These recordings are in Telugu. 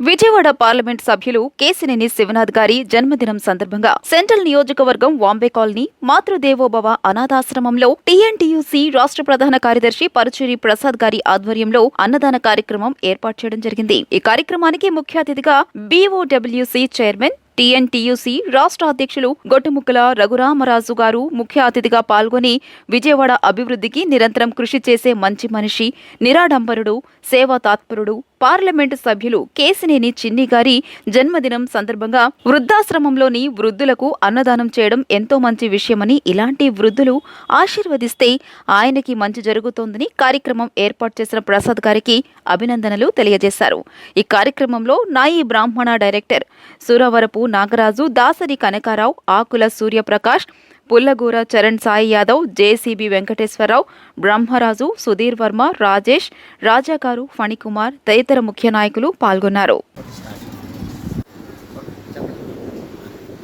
విజయవాడ పార్లమెంట్ సభ్యులు కేసినేని శివనాథ్ గారి జన్మదినం సందర్భంగా సెంట్రల్ నియోజకవర్గం Vambay colony Matrudevobhava అనాథాశ్రమంలో T N T U C రాష్ట్ర ప్రధాన కార్యదర్శి పరుచూరి ప్రసాద్ గారి ఆధ్వర్యంలో అన్నదాన కార్యక్రమం ఏర్పాటు చేయడం జరిగింది. ఈ కార్యక్రమానికి ముఖ్య అతిథిగా బీఓడబ్ల్యూసీ చైర్మన్ టీఎన్టీయూసీ రాష్ట్ర అధ్యక్షులు గొట్టుముక్కల రఘురామరాజు గారు ముఖ్య అతిథిగా పాల్గొని విజయవాడ అభివృద్ధికి నిరంతరం కృషి చేసే మంచి మనిషి నిరాడంబరుడు సేవా తాత్పరుడు పార్లమెంటు సభ్యులు కేసినేని చిన్ని గారి జన్మదినం సందర్భంగా వృద్ధాశ్రమంలోని వృద్ధులకు అన్నదానం చేయడం ఎంతో మంచి విషయమని ఇలాంటి వృద్ధులు ఆశీర్వదిస్తే ఆయనకి మంచి జరుగుతోందని కార్యక్రమం ఏర్పాటు చేసిన ప్రసాద్ గారికి అభినందనలు తెలియజేశారు. ఈ కార్యక్రమంలో నాయి బ్రాహ్మణ డైరెక్టర్ సూరవరపు నాగరాజు దాసరి కనకారావు ఆకుల సూర్యప్రకాష్ పుల్లగూర చరణ్ సాయి యాదవ్ జేసీబీ వెంకటేశ్వరరావు బ్రహ్మరాజు సుధీర్ వర్మ రాజేష్ రాజాగారు ఫణికుమార్ తదితర ముఖ్య నాయకులు పాల్గొన్నారు.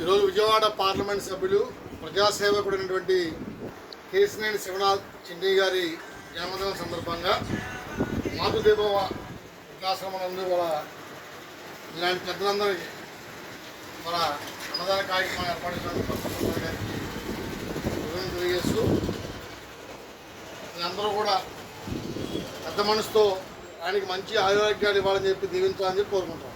ఈరోజు విజయవాడ పార్లమెంట్ సభ్యులు ప్రజాసేవకుడైనటువంటి కేసినేని శివనాథ్ చిన్ని గారి జన్మదినం సందర్భంగా మాతృదేవ వికాసం ఇలాంటి పెద్దలందరికీ మన అన్నదాన కార్యక్రమం ఏర్పాటు గారికి తెలియజేస్తూ అందరూ కూడా పెద్ద మనసుతో ఆయనకి మంచి ఆరోగ్యాలు ఇవ్వాలని చెప్పి దీవించాలని చెప్పి కోరుకుంటాం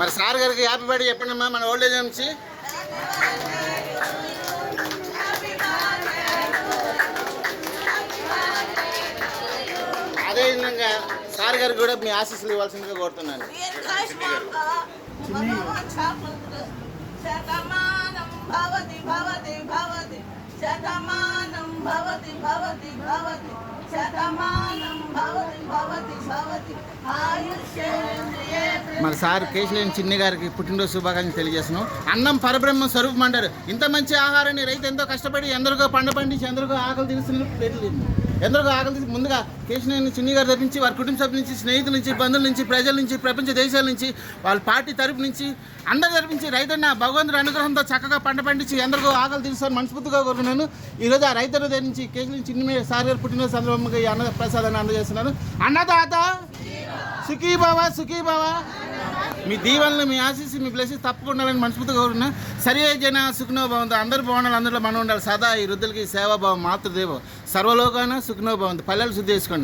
మరి సార్ గారికి హ్యాపీ బర్త్డే చెప్పండి అమ్మా మన ఓల్డ్ ఏజ్ నుంచి అదే విధంగా సార్ గారికి కూడా మీ ఆశీస్సులు ఇవ్వాల్సిందిగా కోరుతున్నాను. శతమానం భవతి భవతి భవతి. శతమానం భవతి భవతి భవతి. శతమానం భవతి భవతి భవతి. ఆయుష్యేంద్రియే మరి సార్ కేశలేని చిన్ని గారికి పుట్టినరోజు శుభాకాంక్షలు తెలియజేస్తున్నాం. అన్నం పరబ్రహ్మ స్వరూపం అంటారు. ఇంత మంచి ఆహారాన్ని రైతు ఎంతో కష్టపడి ఎందరికో పంట పండించి ఎందరికో ఆకలి తీరుస్తున్న ఎందరికో ఆకలి తీసి ముందుగా కేశలేని చిన్ని గారి తరపు నుంచి వారి కుటుంబ సభ్యుల నుంచి స్నేహితుల నుంచి బంధువుల నుంచి ప్రజల నుంచి ప్రపంచ దేశాల నుంచి వాళ్ళ పార్టీ తరపు నుంచి అందరి తరపు నుంచి రైతన్న భగవంతుడి అనుగ్రహంతో చక్కగా పంట పండించి ఎందరికో ఆకలి తీరుస్తాను మనస్ఫూర్తిగా కోరుకున్నాను ఈరోజు ఆ రైతుల దగ్గర నుంచి కేశలేని చిన్ని సార్ గారు పుట్టినరోజు సందర్భంగా ఈ అన్న ప్రసాదాన్ని అందజేస్తున్నాను. అన్నదాత! సుఖీ బావా సుఖీ బావా మీ దీవెనలు మీ ఆశీస్సు మీ ప్లేసెస్ తప్పకుండా ఉండాలని మనస్ఫూర్తిగా కోరుకున్నా సరి జన సుఖనో భవంతు అందరూ బాగుండాలి అందరిలో మనం ఉండాలి. సదా ఈ వృద్ధులకి సేవాభావం మాతృదేవం. సర్వలోకాన సుఖనో భవంతు పల్లెలు శుద్ధి చేసుకోండి